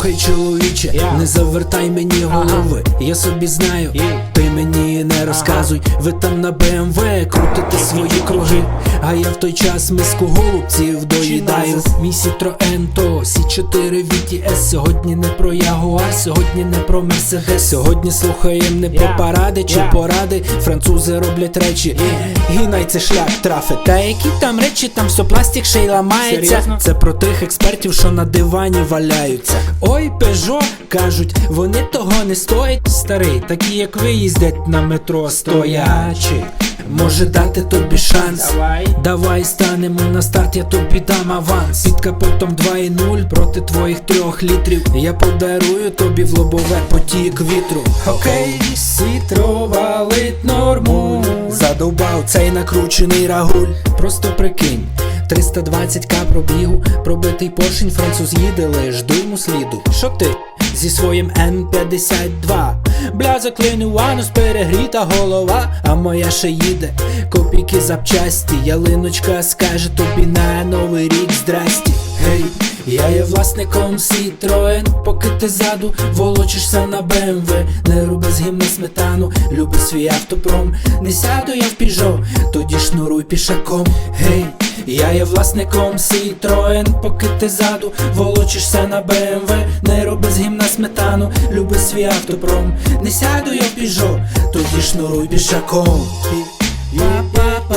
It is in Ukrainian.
Слухай, чоловіче, yeah. не завертай мені голови. Я собі знаю, Є. ти мені не розказуй. Ви там на БМВ крутите свої круги. А я в той час миску голубців доїдаю. Мій Citroen то C4 VTS Сьогодні не про Ягуар, сьогодні не про Мерседес. Сьогодні слухаєм не про паради чи поради. Французи роблять речі. Гінай це шлях трафи. Та які там речі, там все пластик ще й ламається. Це про тих експертів, що на дивані валяються. Ой, Пежо, кажуть, вони того не стоять. Старий, такі як ви їздять на метро стоячи. Може дати тобі шанс. Давай. Давай станемо на старт, я тобі дам аванс. Під капотом 2,0 проти твоїх трьох літрів. Я подарую тобі в лобове потік вітру. Окей, сітро валить норму. Задовбав цей накручений рагуль. Просто прикинь. 320к пробігу, пробитий поршень, француз їде, лиш диму сліду. Що ти зі своїм Н52? Бля, заклинив анус, перегріта голова, а моя ще їде. Копійки запчасті, ялиночка скаже тобі на новий рік здрасті. Гей, я є власником Citroen, поки ти ззаду волочишся на БМВ, не роби з гімна сметану, люби свій автопром. Не сяду я в піжо, тоді шнуруй пішаком. Гей, я є власником Citroen, поки ти ззаду волочишся на БМВ, не роби з гімна сметану, люби свій автопром. Не сяду я піжо, тоді шнуруй. Па-па-па.